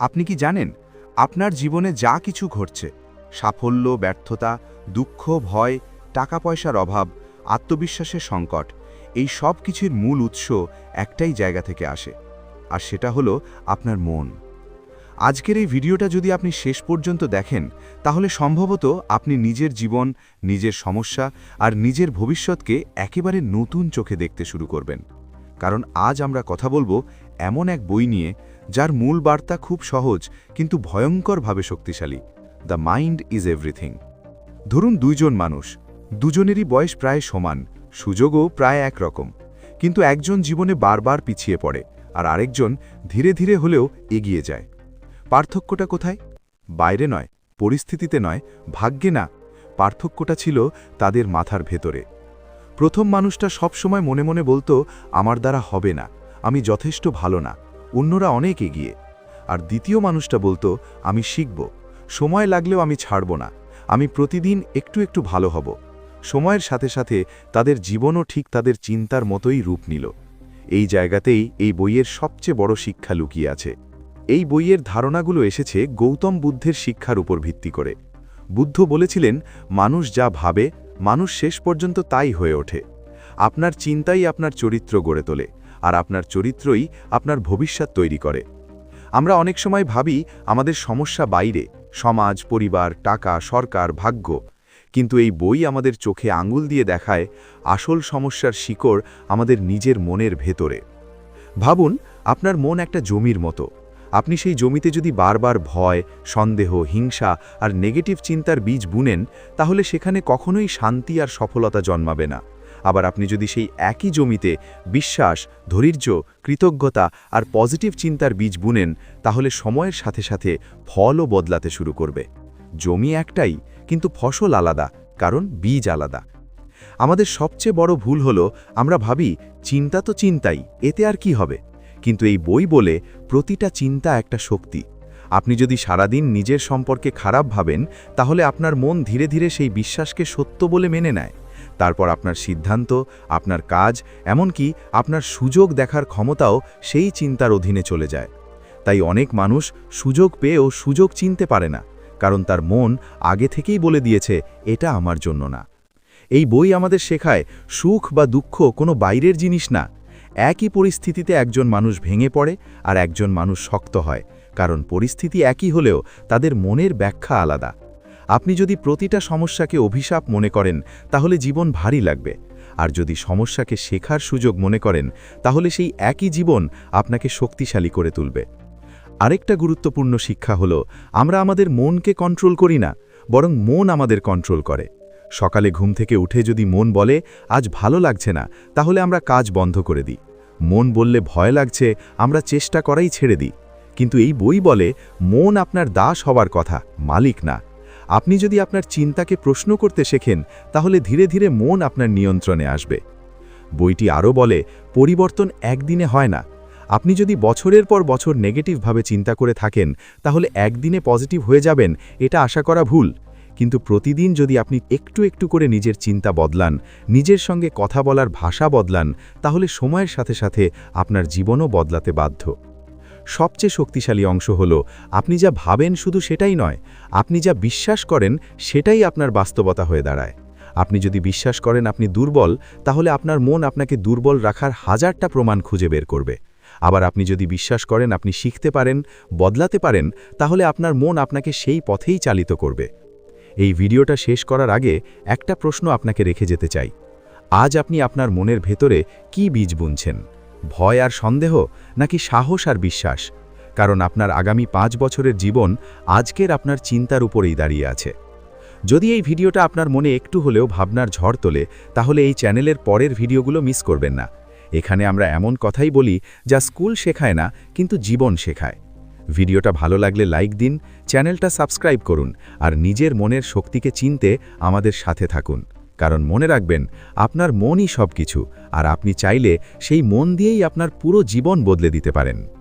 আপনি কি জানেন, আপনার জীবনে যা কিছু ঘটছে, সাফল্য, ব্যর্থতা, দুঃখ, ভয় টাকা পয়সার অভাব, আত্মবিশ্বাসের সংকট, এই সব কিছুর মূল উৎস একটাই জায়গা থেকে আসে, আর সেটা হলো আপনার মন। আজকের এই ভিডিওটা যদি আপনি শেষ পর্যন্ত দেখেন, তাহলে সম্ভবত আপনি নিজের জীবন, নিজের সমস্যা আর নিজের ভবিষ্যৎকে একেবারে নতুন চোখে দেখতে শুরু করবেন। কারণ আজ আমরা কথা বলব এমন এক বই নিয়ে যার মূল বার্তা খুব সহজ, কিন্তু ভয়ঙ্করভাবে শক্তিশালী। দ্য মাইন্ড ইজ এভরিথিং ধরুন দুইজন মানুষ। দুজনেরই বয়স প্রায় সমান, সুযোগও প্রায় একরকম। কিন্তু একজন জীবনে বারবার পিছিয়ে পড়ে, আর আরেকজন ধীরে ধীরে হলেও এগিয়ে যায়। পার্থক্যটা কোথায়? বাইরে নয়, পরিস্থিতিতে নয়, ভাগ্যে না। পার্থক্যটা ছিল তাদের মাথার ভেতরে। প্রথম মানুষটা সবসময় মনে মনে বলতো, আমার দ্বারা হবে না, আমি যথেষ্ট ভালো না। অন্যরা অনেক এগিয়ে। আর দ্বিতীয় মানুষটা বলতো, আমি শিখব। সময় লাগলেও আমি ছাড়ব না। আমি প্রতিদিন একটু একটু ভালো হব। সময়ের সাথে সাথে তাদের জীবনও ঠিক তাদের চিন্তার মতোই রূপ নিল। এই জায়গাতেই এই বইয়ের সবচেয়ে বড় শিক্ষা লুকিয়ে আছে। এই বইয়ের ধারণাগুলো এসেছে গৌতম বুদ্ধের শিক্ষার উপর ভিত্তি করে। বুদ্ধ বলেছিলেন, মানুষ যা ভাবে, মানুষ শেষ পর্যন্ত তাই হয়ে ওঠে। আপনার চিন্তাই আপনার চরিত্র গড়ে তোলে। আর আপনার চরিত্রই আপনার ভবিষ্যৎ তৈরি করে। আমরা অনেক সময় ভাবি আমাদের সমস্যা বাইরে, সমাজ, পরিবার, টাকা, সরকার, ভাগ্য। কিন্তু এই বই আমাদের চোখে আঙুল দিয়ে দেখায় আসল সমস্যার শিকড় আমাদের নিজের মনের ভেতরে। ভাবুন, আপনার মন একটা জমির মতো। আপনি সেই জমিতে যদি বারবার ভয়, সন্দেহ, হিংসা আর নেগেটিভ চিন্তার বীজ বুনেন, তাহলে সেখানে কখনোই শান্তি আর সফলতা জন্মাবে না। আবার আপনি যদি সেই একই জমিতে বিশ্বাস, ধৈর্য, কৃতজ্ঞতা আর পজিটিভ চিন্তার বীজ বুনেন, তাহলে সময়ের সাথে সাথে ফলও বদলাতে শুরু করবে। জমি একটাই, কিন্তু ফসল আলাদা, কারণ বীজ আলাদা। আমাদের সবচেয়ে বড় ভুল হলো, আমরা ভাবি, চিন্তা তো চিন্তাই, এতে আর কি হবে? কিন্তু এই বই বলে প্রতিটা চিন্তা একটা শক্তি। আপনি যদি সারাদিন নিজের সম্পর্কে খারাপ ভাবেন, তাহলে আপনার মন ধীরে ধীরে সেই বিশ্বাসকে সত্য বলে মেনে নেয়। তারপর আপনার সিদ্ধান্ত, আপনার কাজ, এমনকি আপনার সুযোগ দেখার ক্ষমতাও সেই চিন্তার অধীনে চলে যায়। তাই অনেক মানুষ সুযোগ পেয়েও সুযোগ চিনতে পারে না, কারণ তার মন আগে থেকেই বলে দিয়েছে, এটা আমার জন্য না। এই বই আমাদের শেখায়, সুখ বা দুঃখ কোনো বাইরের জিনিস না। একই পরিস্থিতিতে একজন মানুষ ভেঙে পড়ে আর একজন মানুষ শক্ত হয়, কারণ পরিস্থিতি একই হলেও তাদের মনের ব্যাখ্যা আলাদা। আপনি যদি প্রতিটা সমস্যাকে অভিশাপ মনে করেন, তাহলে জীবন ভারী লাগবে। আর যদি সমস্যাকে শেখার সুযোগ মনে করেন, তাহলে সেই একই জীবন আপনাকে শক্তিশালী করে তুলবে। আরেকটা গুরুত্বপূর্ণ শিক্ষা হলো, আমরা আমাদের মনকে কন্ট্রোল করি না, বরং মন আমাদের কন্ট্রোল করে। সকালে ঘুম থেকে উঠে যদি মন বলে, আজ ভালো লাগছে না তাহলে আমরা কাজ বন্ধ করে দিই। মন বললে ভয় লাগছে, আমরা চেষ্টা করাই ছেড়ে দিই। কিন্তু এই বই বলে, মন আপনার দাস হওয়ার কথা, মালিক না। আপনি যদি আপনার চিন্তাকে প্রশ্ন করতে শেখেন, তাহলে ধীরে ধীরে মন আপনার নিয়ন্ত্রণে আসবে। বইটি আরও বলে, পরিবর্তন একদিনে হয় না। আপনি যদি বছরের পর বছর নেগেটিভভাবে চিন্তা করে থাকেন, তাহলে একদিনে পজিটিভ হয়ে যাবেন, এটা আশা করা ভুল। কিন্তু প্রতিদিন যদি আপনি একটু একটু করে নিজের চিন্তা বদলান, নিজের সঙ্গে কথা বলার ভাষা বদলান, তাহলে সময়ের সাথে সাথে আপনার জীবনও বদলাতে বাধ্য। সবচেয়ে শক্তিশালী অংশ হল, আপনি যা ভাবেন শুধু সেটাই নয়, আপনি যা বিশ্বাস করেন সেটাই আপনার বাস্তবতা হয়ে দাঁড়ায়। আপনি যদি বিশ্বাস করেন আপনি দুর্বল, তাহলে আপনার মন আপনাকে দুর্বল রাখার হাজারটা প্রমাণ খুঁজে বের করবে। আবার আপনি যদি বিশ্বাস করেন আপনি শিখতে পারেন, বদলাতে পারেন, তাহলে আপনার মন আপনাকে সেই পথেই চালিত করবে। এই ভিডিওটা শেষ করার আগে একটা প্রশ্ন আপনাকে রেখে যেতে চাই। আজ আপনি আপনার মনের ভেতরে কি বীজ বুনছেন? ভয় আর সন্দেহ নাকি সাহস আর বিশ্বাস? কারণ আপনার আগামী পাঁচ বছরের জীবন আজকের আপনার চিন্তার উপরেই দাঁড়িয়ে আছে। যদি এই ভিডিওটা আপনার মনে একটু হলেও ভাবনার ঝড় তোলে, তাহলে এই চ্যানেলের পরের ভিডিওগুলো মিস করবেন না। এখানে আমরা এমন কথাই বলি যা স্কুল শেখায় না, কিন্তু জীবন শেখায়। ভিডিওটা ভালো লাগলে লাইক দিন, চ্যানেলটা সাবস্ক্রাইব করুন, আর নিজের মনের শক্তিকে চিনতে আমাদের সাথে থাকুন। কারণ মনে রাখবেন, আপনার মনই সব কিছু আর আপনি চাইলে সেই মন দিয়েই আপনার পুরো জীবন বদলে দিতে পারেন।